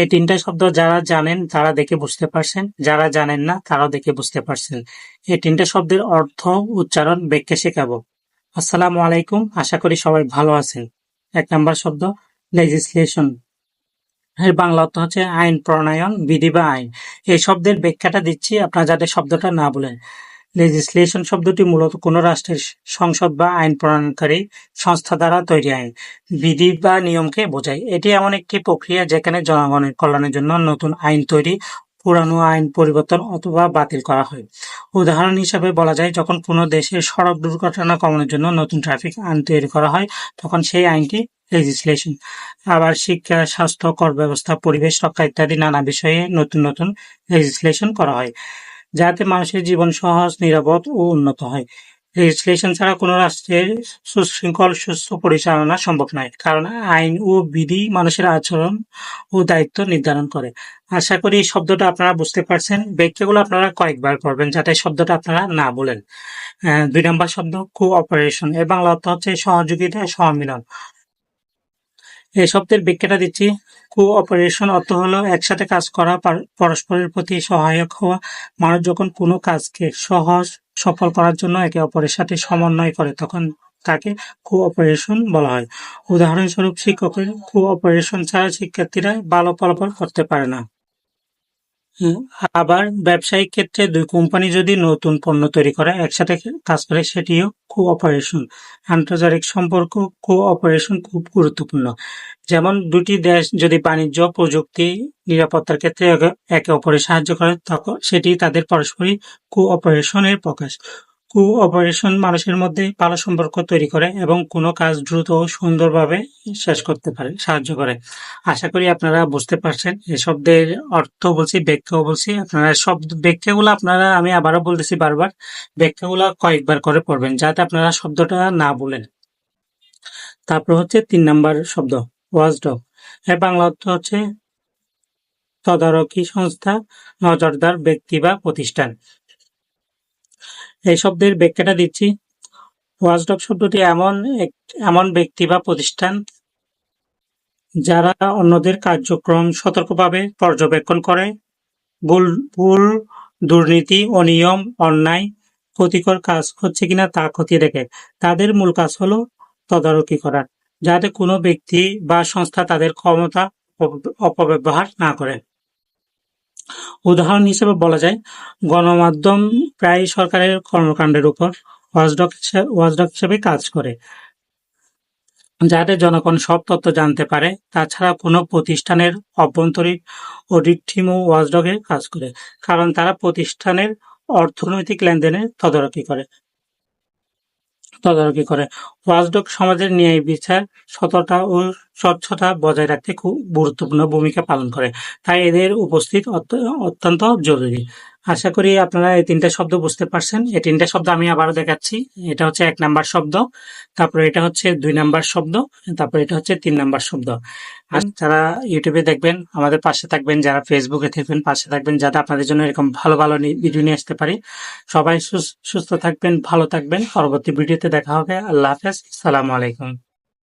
এই তিনটা শব্দ যারা জানেন তারা দেখে বুঝতে পারছেন, যারা জানেন না তারাও দেখে বুঝতে পারছেন। এই তিনটা শব্দের অর্থ উচ্চারণ ব্যাখ্যা শেখাবো। আসসালামু আলাইকুম, আশা করি সবাই ভালো আছেন। এক নম্বর শব্দ লেজিসলেশন এর বাংলা অর্থ হচ্ছে আইন, প্রণয়ন, বিধি বা আইন। এই শব্দের ব্যাখ্যাটা দিচ্ছি, আপনারা যাতে শব্দটা না বলেন। লেজিসলেশন শব্দটি মূলত কোনো রাষ্ট্রের সংসদ বা আইন প্রণয়নকারী সংস্থা দ্বারা তৈরি আইন বিধি বা নিয়মকে বোঝায়। এটি এমন একটি প্রক্রিয়া যেখানে জনগণের কল্যাণের জন্য নতুন আইন তৈরি, পুরানো আইন পরিবর্তন অথবা বাতিল করা হয়। উদাহরণ হিসাবে বলা যায়, যখন কোনো দেশের সড়ক দুর্ঘটনা কমানোর জন্য নতুন ট্রাফিক আইন তৈরি করা হয়, তখন সেই আইনটি লেজিসলেশন আবার শিক্ষা, স্বাস্থ্য, কর ব্যবস্থা, পরিবেশ রক্ষা ইত্যাদি নানা বিষয়ে নতুন নতুন লেজিসলেশন করা হয়। যাতে মানুষের জীবন সহজ, নিরাপদ ও উন্নত হয়। লেজিসলেশন ছাড়া কোনো রাষ্ট্রের সুশৃঙ্খল, সুস্থ পরিচালনা সম্ভব নয়, কারণ আইন ও বিধি মানুষের আচরণ ও দায়িত্ব নির্ধারণ করে। আশা করি এই শব্দটা আপনারা বুঝতে পারছেন। ব্যাখ্যাগুলো আপনারা কয়েকবার করবেন যাতে শব্দটা আপনারা না বলেন। দুই নম্বর শব্দ কোঅপারেশন এর বাংলা অর্থ হচ্ছে সহযোগিতা, সহমিলন। এই শব্দের ব্যাখ্যাটা দিচ্ছি। কোঅপারেশন অর্থ হলো একসাথে কাজ করা পরস্পরের প্রতি সহায়ক হওয়া। মানুষ যখন কোনো কাজকে সহজ, সফল করার জন্য একে অপরের সাথে সমন্বয় করে, তখন তাকে কোঅপারেশন বলা হয়। উদাহরণস্বরূপ, শিক্ষকের কোঅপারেশন ছাড়া শিক্ষার্থীরা ভালো ফলাফল করতে পারে না। আবার ব্যবসায়িক ক্ষেত্রে দুই কোম্পানি যদি নতুন পণ্য তৈরি করে, একসাথে কাজ করে, সেটিও কোঅপারেশন আন্তর্জাতিক সম্পর্ক কোঅপারেশন খুব গুরুত্বপূর্ণ। যেমন দুটি দেশ যদি বাণিজ্য, প্রযুক্তি, নিরাপত্তার ক্ষেত্রে একে- অপরে অপরের সাহায্য করে, তখন সেটি তাদের পারস্পরিক কোঅপারেশনের প্রকাশ। কোঅপারেশন মানুষের মধ্যে ভালো সম্পর্ক তৈরি করে এবং কোনো কাজ দ্রুত ও সুন্দরভাবে শেষ করতে পারে, সাহায্য করে। আশা করি আপনারা বুঝতে পারছেন। এই শব্দের অর্থ বলছি, ব্যাখ্যাও বলছি। আপনারা শব্দ ব্যাখ্যাগুলো আপনারা, আমি আবারও বলতেছি বারবার, ব্যাখ্যাগুলো কয়েকবার করে পড়বেন যাতে আপনারা শব্দটা না বলেন তারপর হচ্ছে তিন নাম্বার শব্দ ওয়াজডগ এর বাংলা অর্থ হচ্ছে তদারকি সংস্থা, নজরদার ব্যক্তি বা প্রতিষ্ঠান। এই শব্দের ব্যাখ্যাটা দিচ্ছি। ওয়াজডগ শব্দটি এমন এক- এমন ব্যক্তি বা প্রতিষ্ঠান যারা অন্যদের কার্যক্রম সতর্কভাবে পর্যবেক্ষণ করে। ভুল ভুল, দুর্নীতি, অনিয়ম, অন্যায়, ক্ষতিকর কাজ হচ্ছে কিনা তা খতিয়ে দেখে। তাদের মূল কাজ হলো তদারকি করা, যাতে কোনো ব্যক্তি বা সংস্থা তাদের ক্ষমতা অপব্যবহার না করে। উদাহরণ হিসেবে বলা যায়, গণমাধ্যম প্রায় সরকারের কর্মকাণ্ডের উপর ওয়াজডক ওয়াচডগ হিসেবে কাজ করে। যাতে জনগণ সব তথ্য জানতে পারে, তাছাড়া কোনো প্রতিষ্ঠানের অভ্যন্তরীণ অডিট টিমও ওয়াজডকে কাজ করে, কারণ তারা প্রতিষ্ঠানের অর্থনৈতিক লেনদেনে তদারকি করে। তদারকি করে। ওয়াচডগ সমাজের ন্যায় বিচার, সততা ও স্বচ্ছতা বজায় রাখতে খুব গুরুত্বপূর্ণ ভূমিকা পালন করে। তাই এদের উপস্থিত অত্য- অত্যন্ত জরুরি। আশা করি আপনারা এই তিনটা শব্দ বুঝতে পারছেন। এই তিনটা শব্দ আমি আবারও দেখাচ্ছি। এটা হচ্ছে এক নাম্বার শব্দ, তারপরে এটা হচ্ছে দুই নাম্বার শব্দ, তারপরে এটা হচ্ছে তিন নাম্বার শব্দ। আর যারা ইউটিউবে দেখবেন, আমাদের পাশে থাকবেন, যারা ফেসবুকে থাকবেন, পাশে থাকবেন, যাতে আপনাদের জন্য এরকম ভালো ভালো ভিডিও নিয়ে আসতে পারি। সবাই সুস- সুস্থ থাকবেন, ভালো থাকবেন। পরবর্তী ভিডিওতে দেখা হবে। আল্লাহ হাফেজ। সালামু আলাইকুম।